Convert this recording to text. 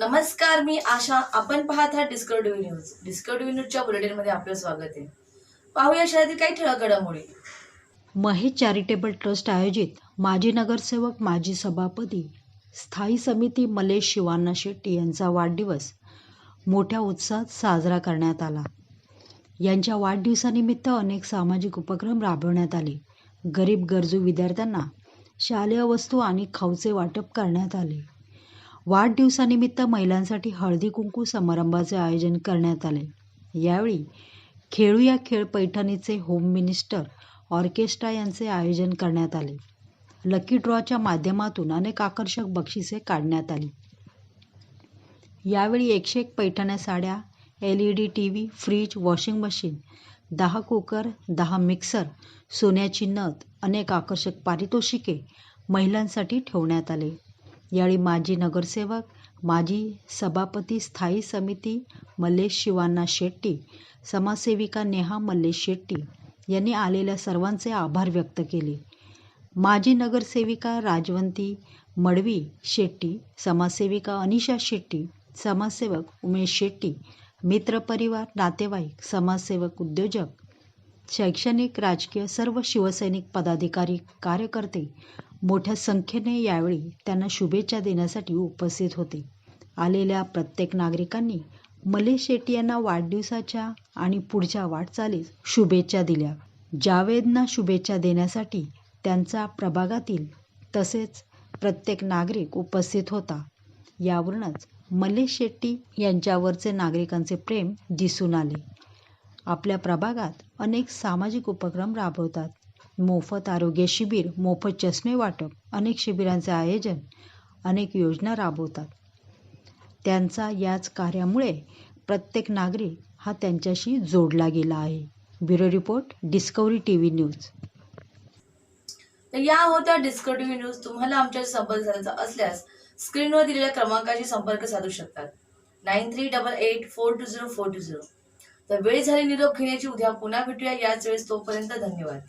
नमस्कार मी आशा. आपण पाहत आहात डिस्कवरी न्यूज डिस्कवरी न्यूजच्या बुलेटिनमध्ये आपलं स्वागत आहे. पाहूया शहरातील काही ठळक घडामोडी महेश चॅरिटेबल ट्रस्ट आयोजित माजी नगरसेवक माजी सभापती स्थायी समिती मलेश शिवाना शेट्टी यांचा वाढदिवस मोठ्या उत्साहात साजरा करण्यात आला. यांच्या वाढदिवसानिमित्त अनेक सामाजिक उपक्रम राबवण्यात आले. गरीब गरजू विद्यार्थ्यांना शालेय वस्तू आणि खाऊचे वाटप करण्यात आले. वाढदिवसानिमित्त महिलांसाठी हळदी कुंकू समारंभाचे आयोजन करण्यात आले. यावेळी खेळूया खेळ पैठणीचे होम मिनिस्टर ऑर्केस्ट्रा यांचे आयोजन करण्यात आले. लकी ड्रॉच्या माध्यमातून अनेक आकर्षक बक्षिसे काढण्यात आली. यावेळी एकशे एक पैठण्या साड्या L E D T V fridge washing machine दहा कुकर दहा मिक्सर सोन्याची नथ अनेक आकर्षक पारितोषिके महिलांसाठी ठेवण्यात आले. यावेळी माजी नगरसेवक माजी सभापती स्थायी समिती मल्लेश शिवान्ना शेट्टी समाजसेविका नेहा मल्लेश शेट्टी यांनी आलेल्या सर्वांचे आभार व्यक्त केले. माजी नगरसेविका राजवंती मडवी शेट्टी समाजसेविका अनिशा शेट्टी समाजसेवक उमेश शेट्टी मित्रपरिवार नातेवाईक समाजसेवक उद्योजक शैक्षणिक राजकीय सर्व शिवसैनिक पदाधिकारी कार्यकर्ते मोठ्या संख्येने यावेळी त्यांना शुभेच्छा देण्यासाठी उपस्थित होते. आलेल्या प्रत्येक नागरिकांनी मलेश शेट्टी यांना वाढदिवसाच्या आणि पुढच्या वाटचालीस शुभेच्छा दिल्या. जावेदना शुभेच्छा देण्यासाठी त्यांचा प्रभागातील तसेच प्रत्येक नागरिक उपस्थित होता. यावरूनच मलेश शेट्टी यांच्यावरचे नागरिकांचे प्रेम दिसून आले. आपल्या प्रभागात अनेक सामाजिक उपक्रम राबवतात. मोफत आरोग्य शिबिर मोफत चष्मे वाटप अनेक शिबिरांचे आयोजन अनेक योजना राबवतात. त्यांचा याच कार्यामुळे प्रत्येक नागरिक हा त्यांच्याशी जोडला गेला आहे. Bureau report Discovery T V news. तर या होत्या डिस्कवरी न्यूज तुम्हाला आमच्या संपर्क साधायचा असल्यास स्क्रीनवर दिलेल्या क्रमांकाशी संपर्क साधू शकतात. Nine three double eight four two zero four two zero. तर वेळ झाली निरोप घेण्याची उद्या पुन्हा भेटूया. याच वेळेस तोपर्यंत धन्यवाद.